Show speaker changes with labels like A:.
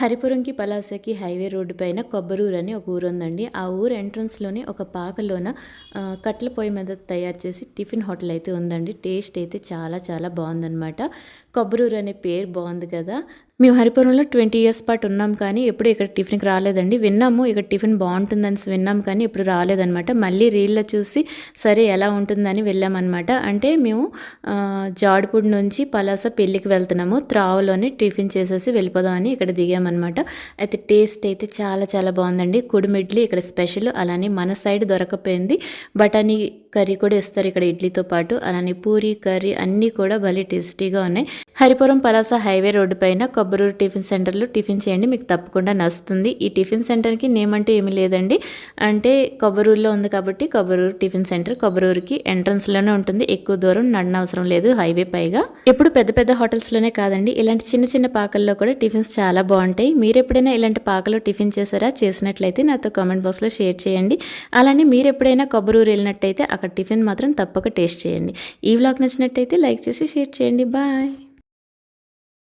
A: హరిపురంకి పలాసకి highway road పైన కొబ్బరూరు అని ఒక ఊరు ఉందండి ఆ ఊరు ఎంట్రన్స్లోనే ఒక పాకలోన కట్ల పొయ్యి మీద తయారు చేసి టిఫిన్ హోటల్ అయితే ఉందండి. టేస్ట్ అయితే చాలా చాలా బాగుందన్నమాట. కొబ్బరూరు అనే పేరు బాగుంది కదా. మేము హరిపురంలో ట్వంటీ ఇయర్స్ పాటు ఉన్నాం కానీ ఎప్పుడు ఇక్కడ టిఫిన్కి రాలేదండి. విన్నాము ఇక్కడ టిఫిన్ బాగుంటుందని విన్నాం కానీ ఇప్పుడు రాలేదనమాట మళ్ళీ రీల్లో చూసి సరే ఎలా ఉంటుందని వెళ్ళామన్నమాట. అంటే మేము ఆ, జాడిపూడి నుంచి పలాస పెళ్ళికి వెళ్తున్నాము. త్రావలోనే టిఫిన్ చేసేసి వెళ్ళిపోదామని ఇక్కడ దిగామన్నమాట. అయితే టేస్ట్ అయితే చాలా చాలా బాగుందండి. కుడిమిడ్లీ ఇక్కడ స్పెషల్ అలానే మన సైడ్ దొరకపోయింది. బఠానీ కర్రీ కూడా ఇస్తారు ఇక్కడ ఇడ్లీతో పాటు. అలానే పూరి కర్రీ అన్నీ కూడా భలే టేస్టీగా ఉన్నాయి. హరిపురం పలాస హైవే రోడ్డు పైన కొబ్బరూరు టిఫిన్ సెంటర్లో టిఫిన్ చేయండి మీకు తప్పకుండా నచ్చుతుంది. ఈ టిఫిన్ సెంటర్కి నేమ్ అంటే ఏమీ లేదండి. అంటే కొబ్బరూరులో ఉంది కాబట్టి కొబ్బరూరు టిఫిన్ సెంటర్ కొబ్బరూరుకి ఎంట్రన్స్లోనే ఉంటుంది. ఎక్కువ దూరం నడనవసరం లేదు హైవే పైగా. ఎప్పుడు పెద్ద పెద్ద హోటల్స్లోనే కాదండి ఇలాంటి చిన్న చిన్న పాకల్లో కూడా టిఫిన్స్ చాలా బాగుంటాయి. మీరు ఎప్పుడైనా ఇలాంటి పాకలో టిఫిన్ చేశారా? చేసినట్లయితే నాతో కామెంట్ బాక్స్లో షేర్ చేయండి. అలానే మీరు ఎప్పుడైనా కొబ్బరూరు వెళ్ళినట్టయితే అక్కడ టిఫిన్ మాత్రం తప్పక టేస్ట్ చేయండి. ఈ వ్లాగ్ నచ్చినట్టయితే లైక్ చేసి షేర్ చేయండి. బాయ్.